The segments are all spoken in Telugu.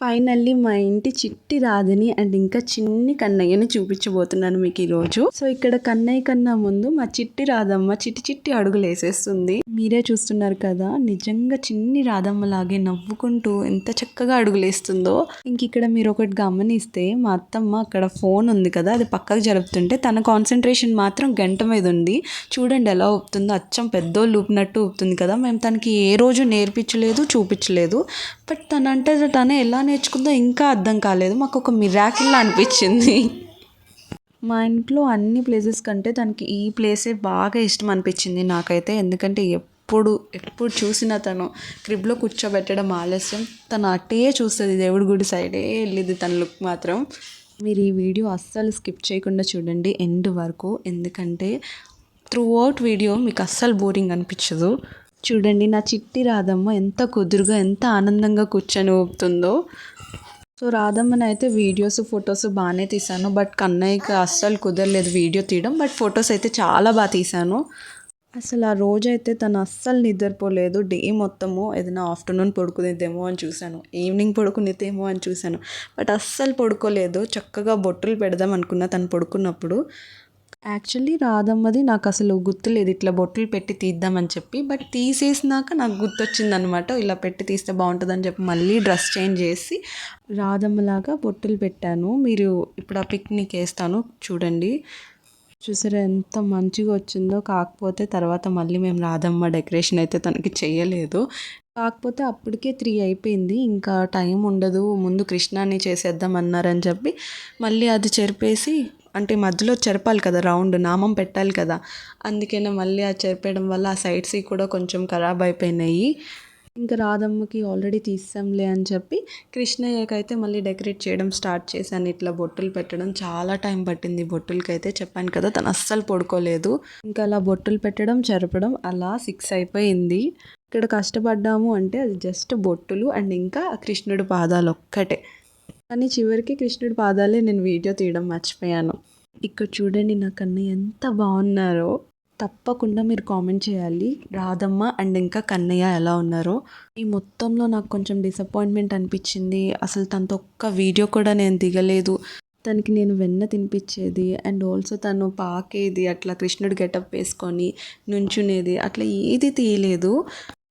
ఫైనల్లీ మా ఇంటి చిట్టి రాధని అండ్ ఇంకా చిన్ని కన్నయ్యని చూపించబోతున్నాను మీకు ఈరోజు. సో ఇక్కడ కన్నయ్య కన్నా ముందు మా చిట్టి రాధమ్మ చిట్టి చిట్టి అడుగులు వేసేస్తుంది. మీరే చూస్తున్నారు కదా నిజంగా చిన్ని రాధమ్మ లాగే నవ్వుకుంటూ ఎంత చక్కగా అడుగులు వేస్తుందో. ఇంక ఇక్కడ మీరు ఒకటి గమనిస్తే మా అత్తమ్మ అక్కడ ఫోన్ ఉంది కదా అది పక్కకు జరుపుతుంటే తన కాన్సన్ట్రేషన్ మాత్రం గంట మీద ఉంది. చూడండి ఎలా ఊపుతుందో అచ్చం పెద్దోళ్ళు ఊపినట్టు ఊపుతుంది కదా మేము తనకి ఏ రోజు నేర్పించలేదు చూపించలేదు. బట్ తనంటే తనే ఎలా నేర్చుకుందో ఇంకా అర్థం కాలేదు. మాకు ఒక మిరాకిల్ అనిపించింది. మా ఇంట్లో అన్ని ప్లేసెస్ కంటే తనకి ఈ ప్లేసే బాగా ఇష్టం అనిపించింది నాకైతే. ఎందుకంటే ఎప్పుడు ఎప్పుడు చూసినా తను క్రిబ్లో కూర్చోబెట్టడం ఆలస్యం. తను అటే చూస్తుంది దేవుడి గుడి సైడే వెళ్ళింది తన లుక్ మాత్రం. మీరు ఈ వీడియో అస్సలు స్కిప్ చేయకుండా చూడండి ఎండ్ వరకు. ఎందుకంటే త్రూ అవుట్ వీడియో మీకు అస్సలు బోరింగ్ అనిపించదు. చూడండి నా చిట్టి రాధమ్మ ఎంత కుదురుగా ఎంత ఆనందంగా కూర్చొని ఊపుతుందో. సో రాధమ్మని అయితే వీడియోస్ ఫొటోస్ బాగానే తీసాను బట్ కన్నయ్యకి అస్సలు కుదరలేదు వీడియో తీయడం. బట్ ఫొటోస్ అయితే చాలా బాగా తీశాను. అసలు ఆ రోజైతే తను అస్సలు నిద్రపోలేదు. డే మొత్తము ఏదైనా ఆఫ్టర్నూన్ పడుకునేదేమో అని చూశాను. ఈవినింగ్ పడుకునేదేమో అని చూశాను. బట్ అస్సలు పడుకోలేదు. చక్కగా బొట్టులు పెడదాం అనుకున్నా తను పడుకున్నప్పుడు. యాక్చువల్లీ రాధమ్మది నాకు అసలు గుర్తులేదు. ఇట్లా బొట్టులు పెట్టి తీద్దామని చెప్పి. బట్ తీసేసినాక నాకు గుర్తొచ్చింది అనమాట ఇలా పెట్టి తీస్తే బాగుంటుందని చెప్పి మళ్ళీ డ్రెస్ చేంజ్ చేసి రాధమ్మలాగా బొట్టులు పెట్టాను. మీరు ఇప్పుడు ఆ పిక్నిక్ వేస్తాను చూడండి. చూసారా ఎంత మంచిగా వచ్చిందో. కాకపోతే తర్వాత మళ్ళీ మేము రాధమ్మ డెకరేషన్ అయితే తనకి చేయలేదు కాకపోతే అప్పటికే త్రీ అయిపోయింది. ఇంకా టైం ఉండదు. ముందు కృష్ణాన్ని చేసేద్దాం అన్నారని చెప్పి మళ్ళీ అది చెరిపేసి అంటే మధ్యలో చెరపాలి కదా రౌండ్ నామం పెట్టాలి కదా. అందుకనే మళ్ళీ ఆ చెరిపేయడం వల్ల ఆ సైడ్స్ కూడా కొంచెం ఖరాబ్ అయిపోయినాయి. ఇంకా రాధమ్మకి ఆల్రెడీ తీసాంలే అని చెప్పి కృష్ణయ్యకి అయితే మళ్ళీ డెకరేట్ చేయడం స్టార్ట్ చేశాను. ఇట్లా బొట్టులు పెట్టడం చాలా టైం పట్టింది. బొట్టులకి అయితే చెప్పాను కదా తను అస్సలు పడుకోలేదు. ఇంకా అలా బొట్టులు పెట్టడం చెరపడం అలా సిక్స్ అయిపోయింది. ఇక్కడ కష్టపడ్డాము అంటే అది జస్ట్ బొట్టులు అండ్ ఇంకా కృష్ణుడి పాదాలు ఒక్కటే. కానీ చివరికి కృష్ణుడి పాదాలే నేను వీడియో తీయడం మర్చిపోయాను. ఇక్కడ చూడండి నా కన్నయ్య ఎంత బాగున్నారో. తప్పకుండా మీరు కామెంట్ చేయాలి. రాధమ్మ అండ్ ఇంకా కన్నయ్య ఎలా ఉన్నారో. ఈ మొత్తంలో నాకు కొంచెం డిసప్పాయింట్మెంట్ అనిపించింది. అసలు తనతో ఒక్క వీడియో కూడా నేను దిగలేదు. తనకి నేను వెన్న తినిపించేది అండ్ ఆల్సో తను పాకేది అట్లా కృష్ణుడు గెటప్ వేసుకొని నుంచునేది అట్లా ఏది తీయలేదు.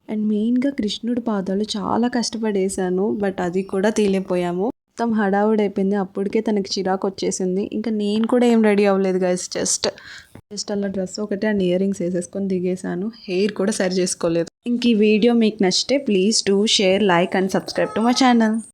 అండ్ మెయిన్గా కృష్ణుడి పాదాలు చాలా కష్టపడేసాను బట్ అది కూడా తీయలేకపోయాము. మొత్తం హడావుడి అయిపోయింది అప్పటికే తనకి చిరాకు వచ్చేసింది. ఇంకా నేను కూడా ఏం రెడీ అవ్వలేదు గైస్ జస్ట్ జస్ట్ అలా డ్రెస్ ఒకటే అండ్ ఇయర్ రింగ్స్ వేసేసుకొని దిగేసాను హెయిర్ కూడా సరి చేసుకోలేదు. ఇంక ఈ వీడియో మీకు నచ్చితే please do share like and subscribe to my channel